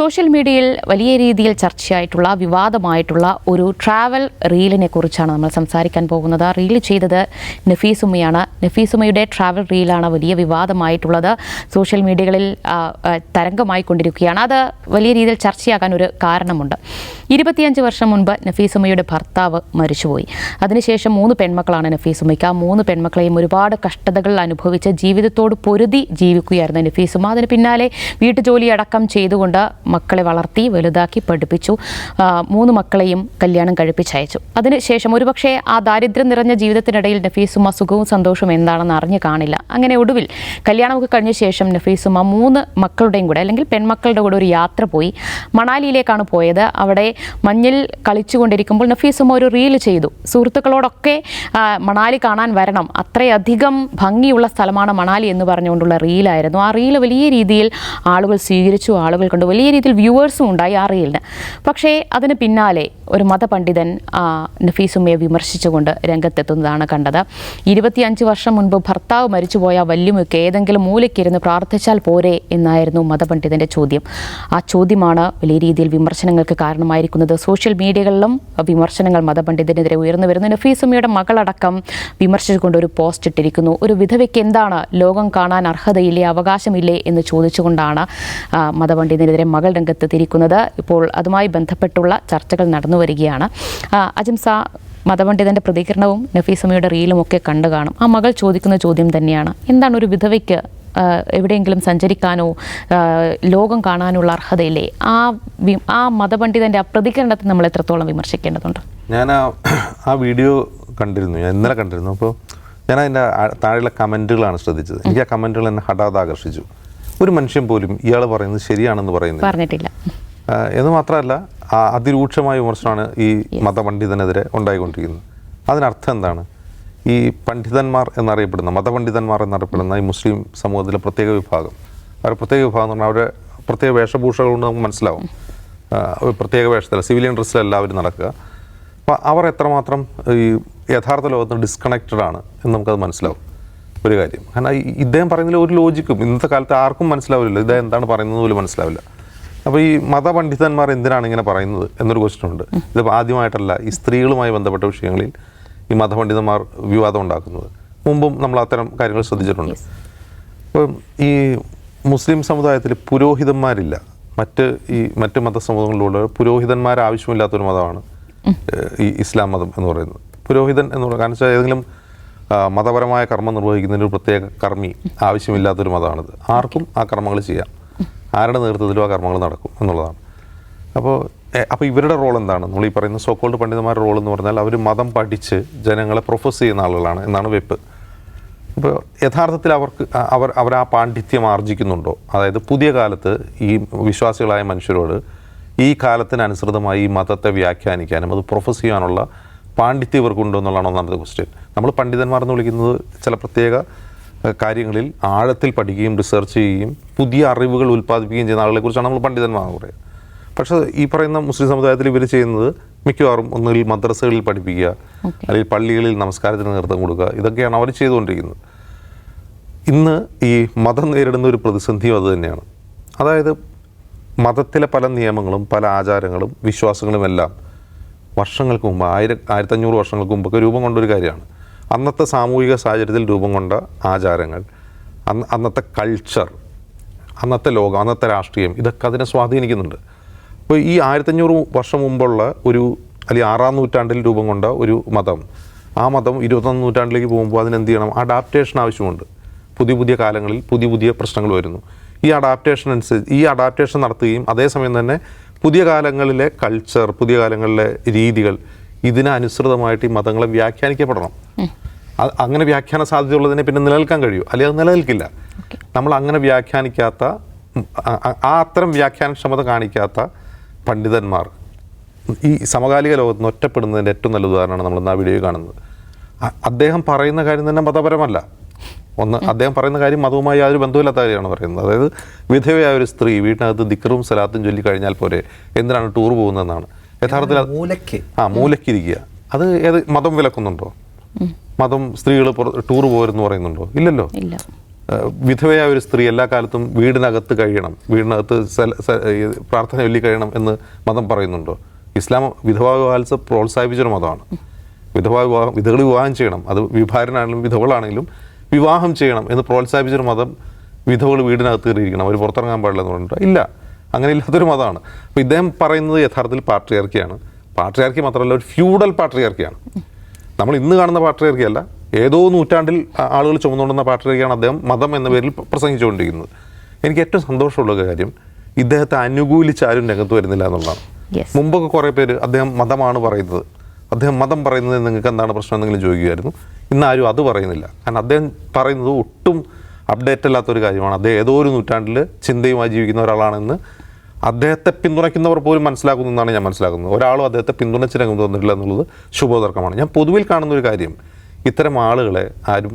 Social മീഡിയയിൽ വലിയ രീതിയിൽ ചർച്ചയായിട്ടുള്ള വിവാദമായിട്ടുള്ള ഒരു ട്രാവൽ റീലിനെ കുറിച്ചാണ് നമ്മൾ സംസാരിക്കാൻ പോകുന്നത്. റീൽ ചെയ്തത് നഫീസുമ്മയാണ്. നഫീസുമ്മയുടെ ട്രാവൽ റീലാണ് വലിയ വിവാദമായിട്ടുള്ളത്. സോഷ്യൽ മീഡിയകളിൽ തരംഗമായി കൊണ്ടിരിക്കുകയാണ് അത് വലിയ രീതിയിൽ ചർച്ചയാകാൻ ഒരു കാരണമുണ്ട്. ഇരുപത്തിയഞ്ച് വർഷം മുൻപ് നഫീസുമ്മയുടെ ഭർത്താവ് മരിച്ചുപോയി. അതിനുശേഷം മൂന്ന് പെൺമക്കളാണ് നഫീസുമ്മയ്ക്ക്. ആ മൂന്ന് പെൺമക്കളെയും ഒരുപാട് കഷ്ടതകൾ അനുഭവിച്ച് ജീവിതത്തോട് പൊരുതി ജീവിക്കുകയായിരുന്നു നഫീസുമ്മ. അതിന് പിന്നാലെ വീട്ടുജോലി അടക്കം ചെയ്തുകൊണ്ട് മക്കളെ വളർത്തി വലുതാക്കി പഠിപ്പിച്ചു. മൂന്ന് മക്കളെയും കല്യാണം കഴിപ്പിച്ചയച്ചു. അതിനുശേഷം ഒരുപക്ഷേ ആ ദാരിദ്ര്യം നിറഞ്ഞ ജീവിതത്തിനിടയിൽ നഫീസുമ സുഖവും സന്തോഷവും എന്താണെന്ന് അറിഞ്ഞു കാണില്ല. അങ്ങനെ ഒടുവിൽ കല്യാണമൊക്കെ കഴിഞ്ഞ ശേഷം നഫീസുമ മൂന്ന് മക്കളുടെയും കൂടെ അല്ലെങ്കിൽ പെൺമക്കളുടെ കൂടെ ഒരു യാത്ര പോയി. മണാലിയിലേക്കാണ് പോയത്. അവിടെ മഞ്ഞിൽ കളിച്ചുകൊണ്ടിരിക്കുമ്പോൾ നഫീസുമ്മ ഒരു റീൽ ചെയ്തു. സുഹൃത്തുക്കളോടൊക്കെ മണാലി കാണാൻ വരണം. അത്രയധികം ഭംഗിയുള്ള സ്ഥലമാണ് മണാലി എന്ന് പറഞ്ഞുകൊണ്ടുള്ള റീലായിരുന്നു. ആ റീൽ വലിയ രീതിയിൽ ആളുകൾ സ്വീകരിച്ചു ആളുകൾ കണ്ടു. വലിയ രീതിയിൽ വ്യൂവേഴ്സും ഉണ്ടായി ആ റീലിന് പക്ഷേ അതിന് പിന്നാലെ ഒരു മതപണ്ഡിതൻ നഫീസുമ്മയെ വിമർശിച്ചുകൊണ്ട് രംഗത്തെത്തുന്നതാണ് കണ്ടത്. ഇരുപത്തിയഞ്ച് വർഷം മുൻപ് ഭർത്താവ് മരിച്ചുപോയ വല്യമ്മയ്ക്ക് ഏതെങ്കിലും മൂലയ്ക്കിരുന്ന് പ്രാർത്ഥിച്ചാൽ പോരെ എന്നായിരുന്നു മതപണ്ഡിതന്റെ ചോദ്യം. ആ ചോദ്യമാണ് വലിയ രീതിയിൽ വിമർശനങ്ങൾക്ക് കാരണമായിരിക്കുന്നത്. സോഷ്യൽ മീഡിയകളിലും വിമർശനങ്ങൾ മതപണ്ഡിതനെതിരെ ഉയർന്നു വരുന്നു. നഫീസുമ്മയുടെ മകളടക്കം വിമർശിച്ചുകൊണ്ട് ഒരു പോസ്റ്റ് ഇട്ടിരിക്കുന്നു. ഒരു വിധവയ്ക്ക് എന്താണ് ലോകം കാണാൻ അർഹതയില്ലേ അവകാശമില്ലേ എന്ന് ചോദിച്ചുകൊണ്ടാണ് മതപണ്ഡിതനെതിരെ മകൾ രംഗത്തെത്തിയിരിക്കുന്നത് ഇപ്പോൾ അതുമായി ബന്ധപ്പെട്ടുള്ള ചർച്ചകൾ നടന്നു വരികയാണ്. അജിംസ മതപണ്ഡിതന്റെ പ്രതികരണവും നഫീസമ്മയുടെ റീലും ഒക്കെ കണ്ടു കാണും. ആ മകൾ ചോദിക്കുന്ന ചോദ്യം തന്നെയാണ്. എന്താണ് ഒരു വിധവയ്ക്ക് എവിടെയെങ്കിലും സഞ്ചരിക്കാനോ ലോകം കാണാനുള്ള അർഹതയില്ലേ? ആ ആ മതപണ്ഡിതന്റെ ആ പ്രതികരണത്തെ നമ്മൾ എത്രത്തോളം വിമർശിക്കേണ്ടതുണ്ട്? ഞാൻ ആ ആ വീഡിയോ കണ്ടിരുന്നു. ഞാൻ ഇന്നലെ കണ്ടിരുന്നു. അപ്പോൾ ഞാൻ അതിന്റെ താഴെയുള്ള കമന്റുകളാണ് ശ്രദ്ധിച്ചത്. എനിക്ക് ആ കമന്റുകൾ എന്നെ ഹഠാത് ആകർഷിച്ചു. ഒരു മനുഷ്യൻ പോലും ഇയാൾ പറയുന്നത് ശരിയാണെന്ന് പറയുന്നത് പറഞ്ഞിട്ടില്ല. എന്ന് മാത്രമല്ല അതിരൂക്ഷമായ വിമർശനമാണ് ഈ മതപണ്ഡിതനെതിരെ ഉണ്ടായിക്കൊണ്ടിരിക്കുന്നത്. അതിനർത്ഥം എന്താണ്? ഈ പണ്ഡിതന്മാർ എന്നറിയപ്പെടുന്ന മതപണ്ഡിതന്മാർ എന്നറിയപ്പെടുന്ന ഈ മുസ്ലിം സമൂഹത്തിലെ പ്രത്യേക വിഭാഗം. അവരുടെ പ്രത്യേക വിഭാഗം എന്ന് പറഞ്ഞാൽ അവരുടെ പ്രത്യേക വേഷഭൂഷകൾ കൊണ്ട് നമുക്ക് മനസ്സിലാവും. പ്രത്യേക വേഷത്തിൽ സിവിലിയൻ ഡ്രസ്സിൽ എല്ലാവരും നടക്കുക. അപ്പോൾ അവർ എത്രമാത്രം ഈ യഥാർത്ഥ ലോകത്ത് ഡിസ്കണക്റ്റഡ് ആണ് എന്ന് നമുക്കത് മനസ്സിലാവും. ഒരു കാര്യം. കാരണം ഇദ്ദേഹം പറയുന്നതിൽ ഒരു ലോജിക്കും. ഇന്നത്തെ കാലത്ത് ആർക്കും മനസ്സിലാവില്ല ഇദ്ദേഹം എന്താണ് പറയുന്നത് പോലും മനസ്സിലാവില്ല. അപ്പോൾ ഈ മതപണ്ഡിതന്മാർ എന്തിനാണ് ഇങ്ങനെ പറയുന്നത് എന്നൊരു ക്വസ്റ്റ്യൻ ഉണ്ട്. ഇത് ആദ്യമായിട്ടല്ല ഈ സ്ത്രീകളുമായി ബന്ധപ്പെട്ട വിഷയങ്ങളിൽ ഈ മതപണ്ഡിതന്മാർ വിവാദം ഉണ്ടാക്കുന്നത്. മുമ്പും നമ്മൾ അത്തരം കാര്യങ്ങൾ ശ്രദ്ധിച്ചിട്ടുണ്ട്. അപ്പം ഈ മുസ്ലിം സമുദായത്തിൽ പുരോഹിതന്മാരില്ല. മറ്റ് ഈ മറ്റ് മതസമൂഹങ്ങളിലുള്ള പുരോഹിതന്മാർ ആവശ്യമില്ലാത്തൊരു മതമാണ് ഈ ഇസ്ലാം മതം എന്ന് പറയുന്നത്. പുരോഹിതൻ എന്ന് പറയുന്നത് കാരണം വെച്ചാൽ ഏതെങ്കിലും മതപരമായ കർമ്മം നിർവഹിക്കുന്നതിന് ഒരു പ്രത്യേക കർമ്മി ആവശ്യമില്ലാത്തൊരു മതമാണിത്. ആർക്കും ആ കർമ്മങ്ങൾ ചെയ്യാം. ആരുടെ നേതൃത്വത്തിലും ആ കർമ്മങ്ങൾ നടക്കും എന്നുള്ളതാണ്. അപ്പോൾ അപ്പോൾ ഇവരുടെ റോൾ എന്താണ്? നമ്മൾ ഈ പറയുന്ന സോക്കോൾഡ് പണ്ഡിതന്മാരുടെ റോൾ എന്ന് പറഞ്ഞാൽ അവർ മതം പഠിച്ച് ജനങ്ങളെ പ്രൊഫസ് ചെയ്യുന്ന ആളുകളാണ് എന്നാണ് വെപ്പ്. ഇപ്പോൾ യഥാർത്ഥത്തിൽ അവർക്ക് അവർ അവർ ആ പാണ്ഡിത്യം ആർജിക്കുന്നുണ്ടോ? അതായത് പുതിയ കാലത്ത് ഈ വിശ്വാസികളായ മനുഷ്യരോട് ഈ കാലത്തിനനുസൃതമായി ഈ മതത്തെ വ്യാഖ്യാനിക്കാനും അത് പ്രൊഫസ് ചെയ്യാനുള്ള പാണ്ഡിത്യം ഇവർക്കുണ്ടോ എന്നുള്ളതാണ് ഒന്നാമത്തെ ക്വസ്റ്റ്യൻ നമ്മൾ പണ്ഡിതന്മാർ എന്ന് വിളിക്കുന്നത് ചില പ്രത്യേക കാര്യങ്ങളിൽ ആഴത്തിൽ പഠിക്കുകയും റിസർച്ച് ചെയ്യുകയും പുതിയ അറിവുകൾ ഉൽപ്പാദിപ്പിക്കുകയും ചെയ്യുന്ന ആളുകളെ കുറിച്ചാണ് നമ്മൾ പണ്ഡിതന്മാർ പറയുക. പക്ഷേ ഈ പറയുന്ന മുസ്ലിം സമുദായത്തിൽ ഇവർ ചെയ്യുന്നത് മിക്കവാറും ഒന്നുകിൽ മദ്രസകളിൽ പഠിപ്പിക്കുക അല്ലെങ്കിൽ പള്ളികളിൽ നമസ്കാരത്തിന് നേതൃത്വം കൊടുക്കുക ഇതൊക്കെയാണ് അവർ ചെയ്തുകൊണ്ടിരിക്കുന്നത്. ഇന്ന് ഈ മതം നേരിടുന്ന ഒരു പ്രതിസന്ധിയും അത് തന്നെയാണ്. അതായത് മതത്തിലെ പല നിയമങ്ങളും പല ആചാരങ്ങളും വിശ്വാസങ്ങളും എല്ലാം വർഷങ്ങൾക്ക് മുമ്പ് ആയിര ആയിരത്തഞ്ഞൂറ് വർഷങ്ങൾക്ക് മുമ്പൊക്കെ രൂപം കൊണ്ടൊരു കാര്യമാണ്. അന്നത്തെ സാമൂഹിക സാഹചര്യത്തിൽ രൂപം കൊണ്ട ആചാരങ്ങൾ അന്ന് അന്നത്തെ കൾച്ചർ അന്നത്തെ ലോകം അന്നത്തെ രാഷ്ട്രീയം ഇതൊക്കെ അതിനെ സ്വാധീനിക്കുന്നുണ്ട്. അപ്പോൾ ഈ ആയിരത്തഞ്ഞൂറ് വർഷം മുമ്പുള്ള ഒരു അല്ലെങ്കിൽ ആറാം നൂറ്റാണ്ടിൽ രൂപം കൊണ്ട ഒരു മതം ആ മതം ഇരുപത്തൊന്ന് നൂറ്റാണ്ടിലേക്ക് പോകുമ്പോൾ അതിനെന്ത് ചെയ്യണം? അഡാപ്റ്റേഷൻ ആവശ്യമുണ്ട്. പുതിയ പുതിയ കാലങ്ങളിൽ പുതിയ പുതിയ പ്രശ്നങ്ങൾ വരുന്നു. ഈ അഡാപ്റ്റേഷൻ അനുസരിച്ച് ഈ അഡാപ്റ്റേഷൻ നടത്തുകയും അതേസമയം തന്നെ പുതിയ കാലങ്ങളിലെ കൾച്ചർ പുതിയ കാലങ്ങളിലെ രീതികൾ ഇതിനനുസൃതമായിട്ട് ഈ മതങ്ങളെ വ്യാഖ്യാനിക്കപ്പെടണം. അങ്ങനെ വ്യാഖ്യാന സാധ്യതയുള്ളതിനെ പിന്നെ നിലനിൽക്കാൻ കഴിയൂ. അല്ലെങ്കിൽ അത് നിലനിൽക്കില്ല നമ്മൾ അങ്ങനെ വ്യാഖ്യാനിക്കാത്ത ആ അത്തരം വ്യാഖ്യാനക്ഷമത കാണിക്കാത്ത പണ്ഡിതന്മാർ ഈ സമകാലിക ലോകത്ത് നിന്ന് ഒറ്റപ്പെടുന്നതിന്റെ ഏറ്റവും നല്ല ഉദാഹരണമാണ് നമ്മൾ ഇന്ന് ആ വീഡിയോ കാണുന്നത്. അദ്ദേഹം പറയുന്ന കാര്യം തന്നെ മതപരമല്ല. ഒന്ന് അദ്ദേഹം പറയുന്ന കാര്യം മതവുമായി യാതൊരു ബന്ധമില്ലാത്ത കാര്യമാണ് പറയുന്നത്. അതായത് വിധവയായ ഒരു സ്ത്രീ വീട്ടിനകത്ത് ദിക്കറും സലാത്തും ചൊല്ലി കഴിഞ്ഞാൽ പോരെ എന്തിനാണ് ടൂർ പോകുന്നതെന്നാണ്? യഥാർത്ഥത്തിൽ മൂലയ്ക്ക്? ആ മൂലക്കിരിക്കുക അത് ഏത് മതം വിലക്കുന്നുണ്ടോ? മതം സ്ത്രീകൾ ടൂർ പോരെന്ന് പറയുന്നുണ്ടോ? ഇല്ലല്ലോ. ഇല്ല. വിധവയായ ഒരു സ്ത്രീ എല്ലാ കാലത്തും വീടിനകത്ത് കഴിയണം വീടിനകത്ത് പ്രാർത്ഥന ചൊല്ലി കഴിയണം എന്ന് മതം പറയുന്നുണ്ടോ? ഇസ്ലാം വിധവാ വിവാഹത്തെ പ്രോത്സാഹിപ്പിച്ചൊരു മതമാണ്. വിധവാ വിവാഹം വിധകൾ വിവാഹം ചെയ്യണം. അത് വിഭാരനാണെങ്കിലും വിധവകളാണെങ്കിലും വിവാഹം ചെയ്യണം എന്ന് പ്രോത്സാഹിപ്പിച്ചൊരു മതം വിധവകൾ വീടിനകത്ത് കയറിയിരിക്കണം. അവർ പുറത്തിറങ്ങാൻ പാടില്ല എന്ന് പറഞ്ഞിട്ട്. ഇല്ല. അങ്ങനെ ഇല്ലാത്തൊരു മതമാണ്. അപ്പോൾ ഇദ്ദേഹം പറയുന്നത് യഥാർത്ഥത്തിൽ പാട്രിയാർക്കിയാണ്. പാട്രിയാർക്കി മാത്രമല്ല ഒരു ഫ്യൂഡൽ പാട്രിയാർക്കിയാണ്. നമ്മൾ ഇന്ന് കാണുന്ന പാട്രിയാർക്കി അല്ല ഏതോ നൂറ്റാണ്ടിൽ ആളുകൾ ചുമന്നുകൊണ്ടുന്ന പാട്രിയാർക്കിയാണ് അദ്ദേഹം മതം എന്ന പേരിൽ പ്രസംഗിച്ചുകൊണ്ടിരിക്കുന്നത്. എനിക്ക് ഏറ്റവും സന്തോഷമുള്ള കാര്യം ഇദ്ദേഹത്തെ അനുകൂലിച്ച് ആരും രംഗത്ത് വരുന്നില്ല എന്നുള്ളതാണ്. മുമ്പൊക്കെ കുറേ പേര് അദ്ദേഹം മതമാണ് പറയുന്നത്. അദ്ദേഹം മതം പറയുന്നത് നിങ്ങൾക്ക് എന്താണ് പ്രശ്നം എന്തെങ്കിലും ചോദിക്കുമായിരുന്നു. ഇന്ന് ആരും അത് പറയുന്നില്ല. കാരണം അദ്ദേഹം പറയുന്നത് ഒട്ടും അപ്ഡേറ്റ് അല്ലാത്തൊരു കാര്യമാണ്. അദ്ദേഹം ഏതോ ഒരു നൂറ്റാണ്ടിൽ ചിന്തയുമായി ജീവിക്കുന്ന ഒരാളാണെന്ന് അദ്ദേഹത്തെ പിന്തുണയ്ക്കുന്നവർ പോലും മനസ്സിലാക്കുന്നു എന്നാണ് ഞാൻ മനസ്സിലാക്കുന്നത്. ഒരാളും അദ്ദേഹത്തെ പിന്തുണച്ച് രംഗം എന്നുള്ളത് ശുഭോദർക്കമാണ് ഞാൻ പൊതുവിൽ കാണുന്ന ഒരു കാര്യം ഇത്തരം ആളുകളെ ആരും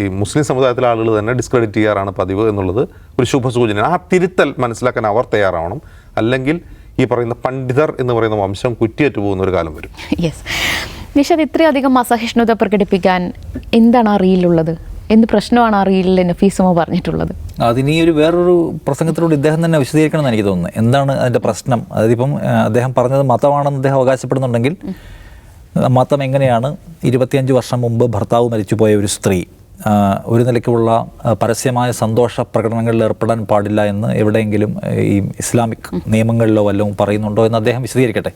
ഈ മുസ്ലിം സമുദായത്തിലെ ആളുകൾ തന്നെ ഡിസ്ക്രെഡിറ്റ് ചെയ്യാറാണ് പതിവ് എന്നുള്ളത് ഒരു ശുഭസൂചനയാണ് ആ തിരുത്തൽ മനസ്സിലാക്കാൻ അവർ തയ്യാറാവണം. അല്ലെങ്കിൽ ഈ പറയുന്ന പണ്ഡിതർ എന്ന് പറയുന്ന വംശം കുറ്റിയേറ്റു പോകുന്ന ഒരു കാലം വരും. യെസ് നിഷാദ് ഇത്രയധികം അസഹിഷ്ണുത പ്രകടിപ്പിക്കാൻ എന്താണ് ആ റീലുള്ളത് എന്ത് പ്രശ്നമാണ് ആ റീലിൽ നഫീസുമോ പറഞ്ഞിട്ടുള്ളത്? അതിന് ഒരു വേറൊരു പ്രസംഗത്തിലൂടെ ഇദ്ദേഹം തന്നെ വിശദീകരിക്കണം എന്ന് എനിക്ക് തോന്നുന്നു എന്താണ് അതിന്റെ പ്രശ്നം? അതായത് ഇപ്പം അദ്ദേഹം പറഞ്ഞത് മതമാണെന്ന് അദ്ദേഹം അവകാശപ്പെടുന്നുണ്ടെങ്കിൽ മതം എങ്ങനെയാണ് ഇരുപത്തിയഞ്ച് വർഷം മുമ്പ് ഭർത്താവ് മരിച്ചുപോയ ഒരു സ്ത്രീ ഒരു നിലയ്ക്കുള്ള പരസ്യമായ സന്തോഷ പ്രകടനങ്ങളിൽ ഏർപ്പെടാൻ പാടില്ല എന്ന് എവിടെയെങ്കിലും ഈ ഇസ്ലാമിക് നിയമങ്ങളിലോ വല്ലതും പറയുന്നുണ്ടോ എന്ന് അദ്ദേഹം വിശദീകരിക്കട്ടെ?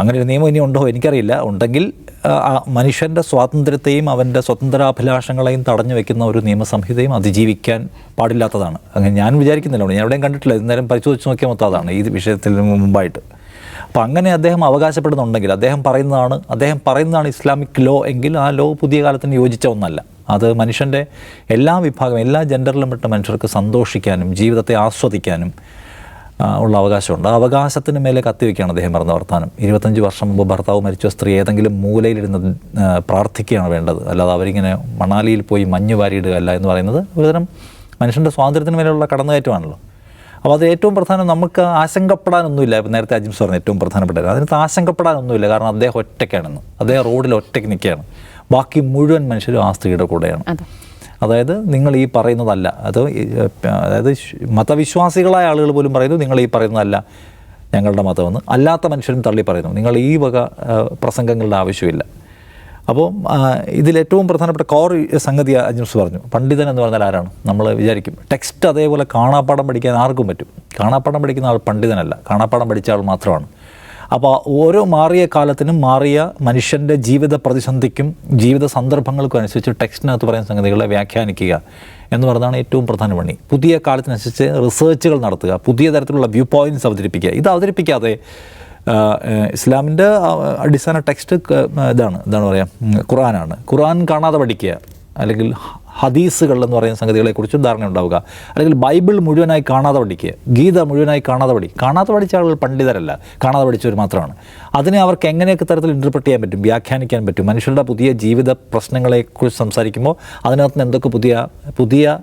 അങ്ങനെ ഒരു നിയമം ഇനി ഉണ്ടോ എനിക്കറിയില്ല. ഉണ്ടെങ്കിൽ മനുഷ്യന്റെ സ്വാതന്ത്ര്യത്തെയും അവന്റെ സ്വതന്ത്രാഭിലാഷങ്ങളെയും തടഞ്ഞു വെക്കുന്ന ഒരു നിയമസംഹിതയും അതിജീവിക്കാൻ പാടില്ലാത്തതാണ്. അങ്ങനെ ഞാൻ വിചാരിക്കുന്നില്ല. ഞാൻ എവിടെയും കണ്ടിട്ടില്ല. ഇന്നേരം പരിശോധിച്ച് നോക്കിയാൽ മൊത്തം അതാണ് ഈ വിഷയത്തിൽ മുമ്പായിട്ട്. അപ്പോൾ അങ്ങനെ അദ്ദേഹം അവകാശപ്പെടുന്നുണ്ടെങ്കിൽ അദ്ദേഹം പറയുന്നതാണ് അദ്ദേഹം പറയുന്നതാണ് ഇസ്ലാമിക് ലോ എങ്കിൽ ആ ലോ പുതിയ കാലത്തിന് യോജിച്ച ഒന്നല്ല. അത് മനുഷ്യന്റെ എല്ലാ വിഭാഗം എല്ലാ ജെൻഡറിലും പെട്ട മനുഷ്യർക്ക് സന്തോഷിക്കാനും ജീവിതത്തെ ആസ്വദിക്കാനും ഉള്ള അവകാശമുണ്ട്. ആ അവകാശത്തിന് മേലെ കത്തിവെക്കുകയാണ് അദ്ദേഹം പറഞ്ഞ വർത്താനം. ഇരുപത്തഞ്ച് വർഷം മുമ്പ് ഭർത്താവ് മരിച്ച സ്ത്രീ ഏതെങ്കിലും മൂലയിലിരുന്ന് പ്രാർത്ഥിക്കുകയാണ് വേണ്ടത്. അല്ലാതെ അവരിങ്ങനെ മണാലിയിൽ പോയി മഞ്ഞ് വാരിയിടുക അല്ല എന്ന് പറയുന്നത് ഒരുതരം മനുഷ്യന്റെ സ്വാതന്ത്ര്യത്തിന് മേലെയുള്ള കടന്നുകയറ്റമാണല്ലോ. അപ്പോൾ അത് ഏറ്റവും പ്രധാനം നമുക്ക് ആശങ്കപ്പെടാനൊന്നുമില്ല. ഇപ്പം നേരത്തെ അജിംസ് പറഞ്ഞ ഏറ്റവും പ്രധാനപ്പെട്ട. അതിനകത്ത് ആശങ്കപ്പെടാനൊന്നുമില്ല. കാരണം അദ്ദേഹം ഒറ്റയ്ക്കാണെന്ന്. അദ്ദേഹം റോഡിൽ ഒറ്റയ്ക്ക് നിൽക്കുകയാണ്. ബാക്കി മുഴുവൻ മനുഷ്യരും ആ സ്ത്രീയുടെ കൂടെയാണ്. അതായത് നിങ്ങൾ ഈ പറയുന്നതല്ല. അത് അതായത് മതവിശ്വാസികളായ ആളുകൾ പോലും പറയുന്നു നിങ്ങൾ ഈ പറയുന്നതല്ല ഞങ്ങളുടെ മതമെന്ന്. അല്ലാത്ത മനുഷ്യരും തള്ളി പറയുന്നു. നിങ്ങൾ ഈ വക പ്രസംഗങ്ങളുടെ ആവശ്യമില്ല. അപ്പോൾ ഇതിലേറ്റവും പ്രധാനപ്പെട്ട കോർ സംഗതി അജിംസ് പറഞ്ഞു. പണ്ഡിതൻ എന്ന് പറഞ്ഞാൽ ആരാണ്? നമ്മൾ വിചാരിക്കും. ടെക്സ്റ്റ് അതേപോലെ കാണാപ്പാടം പഠിക്കാൻ ആർക്കും പറ്റും. കാണാപ്പാടം പഠിക്കുന്ന ആൾ പണ്ഡിതനല്ല. കാണാപ്പാടം പഠിച്ച ആൾ മാത്രമാണ്. അപ്പോൾ ഓരോ മാറിയ കാലത്തിനും മാറിയ മനുഷ്യന്റെ ജീവിത പ്രതിസന്ധിക്കും ജീവിത സന്ദർഭങ്ങൾക്കും അനുസരിച്ച് ടെക്സ്റ്റിനകത്ത് പറയുന്ന സംഗതികളെ വ്യാഖ്യാനിക്കുക എന്ന് പറയുന്നതാണ് ഏറ്റവും പ്രധാന പണി. പുതിയ കാലത്തിനനുസരിച്ച് റിസർച്ചുകൾ നടത്തുക പുതിയ തരത്തിലുള്ള വ്യൂ പോയിന്റ്സ് അവതരിപ്പിക്കുക. ഇത് അവതരിപ്പിക്കാതെ ഇസ്ലാമിന്റെ അടിസ്ഥാന ടെക്സ്റ്റ് ഇതാണ് എന്താണ് പറയുക ഖുറാനാണ് ഖുറാൻ കാണാതെ പഠിക്കുക. അല്ലെങ്കിൽ ഹദീസുകൾ എന്ന് പറയുന്ന സംഗതികളെക്കുറിച്ച് ധാരണ ഉണ്ടാവുക. അല്ലെങ്കിൽ ബൈബിൾ മുഴുവനായി കാണാതെ പഠിക്കുക. ഗീത മുഴുവനായി കാണാതെ പഠി കാണാതെ പഠിച്ച ആളുകൾ പണ്ഡിതരല്ല. കാണാതെ പഠിച്ചവർ മാത്രമാണ്. അതിനെ അവർക്ക് എങ്ങനെയൊക്കെ തരത്തിൽ ഇന്റർപ്രറ്റ് ചെയ്യാൻ പറ്റും? വ്യാഖ്യാനിക്കാൻ പറ്റും? മനുഷ്യരുടെ പുതിയ ജീവിത പ്രശ്നങ്ങളെക്കുറിച്ച് സംസാരിക്കുമ്പോൾ അതിനകത്ത് നിന്ന് എന്തൊക്കെ പുതിയ പുതിയ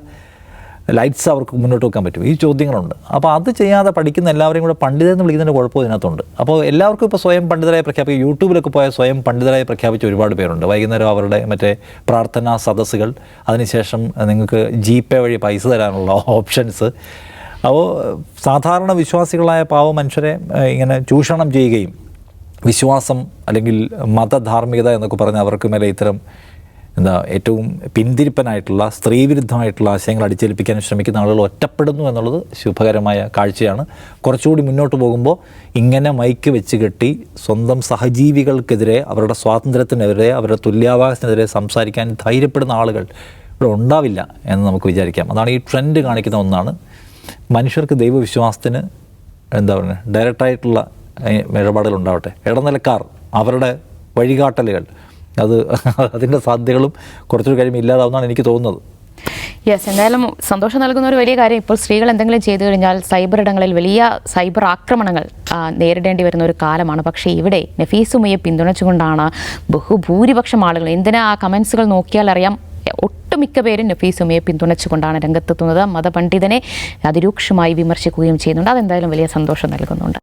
ലൈറ്റ്സ് അവർക്ക് മുന്നോട്ട് വെക്കാൻ പറ്റും. ഈ ചോദ്യങ്ങളുണ്ട്. അപ്പോൾ അത് ചെയ്യാതെ പഠിക്കുന്ന എല്ലാവരെയും കൂടെ പണ്ഡിതരെന്ന് വിളിക്കുന്നതിന്റെ കുഴപ്പം ഇതിനകത്തുണ്ട്. അപ്പോൾ എല്ലാവർക്കും ഇപ്പോൾ സ്വയം പണ്ഡിതരായി പ്രഖ്യാപിക്കുക യൂട്യൂബിലൊക്കെ പോയ സ്വയം പണ്ഡിതരായി പ്രഖ്യാപിച്ച ഒരുപാട് പേരുണ്ട്. വൈകുന്നേരം അവരുടെ മറ്റേ പ്രാർത്ഥനാ സദസ്സുകൾ അതിനുശേഷം നിങ്ങൾക്ക് ജി പേ വഴി പൈസ തരാനുള്ള ഓപ്ഷൻസ്. അപ്പോൾ സാധാരണ വിശ്വാസികളായ പാവ മനുഷ്യരെ ഇങ്ങനെ ചൂഷണം ചെയ്യുകയും വിശ്വാസം അല്ലെങ്കിൽ മതധാർമ്മികത എന്നൊക്കെ പറഞ്ഞ് അവർക്ക് മേലെ ഇത്തരം എന്താ ഏറ്റവും പിന്തിരിപ്പനായിട്ടുള്ള സ്ത്രീവിരുദ്ധമായിട്ടുള്ള ആശയങ്ങൾ അടിച്ചേൽപ്പിക്കാൻ ശ്രമിക്കുന്ന ആളുകൾ ഒറ്റപ്പെടുന്നു എന്നുള്ളത് ശുഭകരമായ കാഴ്ചയാണ്. കുറച്ചുകൂടി മുന്നോട്ട് പോകുമ്പോൾ ഇങ്ങനെ മൈക്ക് വെച്ച് കെട്ടി സ്വന്തം സഹജീവികൾക്കെതിരെ അവരുടെ സ്വാതന്ത്ര്യത്തിനെതിരെ അവരുടെ തുല്യാവകാശത്തിനെതിരെ സംസാരിക്കാൻ ധൈര്യപ്പെടുന്ന ആളുകൾ ഇവിടെ ഉണ്ടാവില്ല എന്ന് നമുക്ക് വിചാരിക്കാം. അതാണ് ഈ ട്രെൻഡ് കാണിക്കുന്ന ഒന്നാണ്. മനുഷ്യർക്ക് ദൈവവിശ്വാസത്തിന് എന്താ പറയുക ഡയറക്റ്റായിട്ടുള്ള ഇടപാടുകൾ ഉണ്ടാവട്ടെ. ഇടനിലക്കാർ അവരുടെ വഴികാട്ടലുകൾ. അത് അതിന്റെ സാധ്യതകളും കുറച്ചൊരു കാര്യം ഇല്ലാതാവുന്നതാണ് എനിക്ക് തോന്നുന്നത്. യെസ് എന്തായാലും സന്തോഷം നൽകുന്ന ഒരു വലിയ കാര്യം ഇപ്പോൾ സ്ത്രീകൾ എന്തെങ്കിലും ചെയ്തു കഴിഞ്ഞാൽ സൈബർ ഇടങ്ങളിൽ വലിയ സൈബർ ആക്രമണങ്ങൾ നേരിടേണ്ടി വരുന്ന ഒരു കാലമാണ്. പക്ഷേ ഇവിടെ നഫീസുമയെ പിന്തുണച്ചുകൊണ്ടാണ് ബഹുഭൂരിപക്ഷം ആളുകൾ. എന്തിനാ ആ കമൻസുകൾ നോക്കിയാൽ അറിയാം. ഒട്ടുമിക്ക പേരും നഫീസുമയെ പിന്തുണച്ചുകൊണ്ടാണ് രംഗത്തെത്തുന്നത്. മതപണ്ഡിതനെ അതിരൂക്ഷമായി വിമർശിക്കുകയും ചെയ്യുന്നുണ്ട്. അതെന്തായാലും വലിയ സന്തോഷം നൽകുന്നുണ്ട്.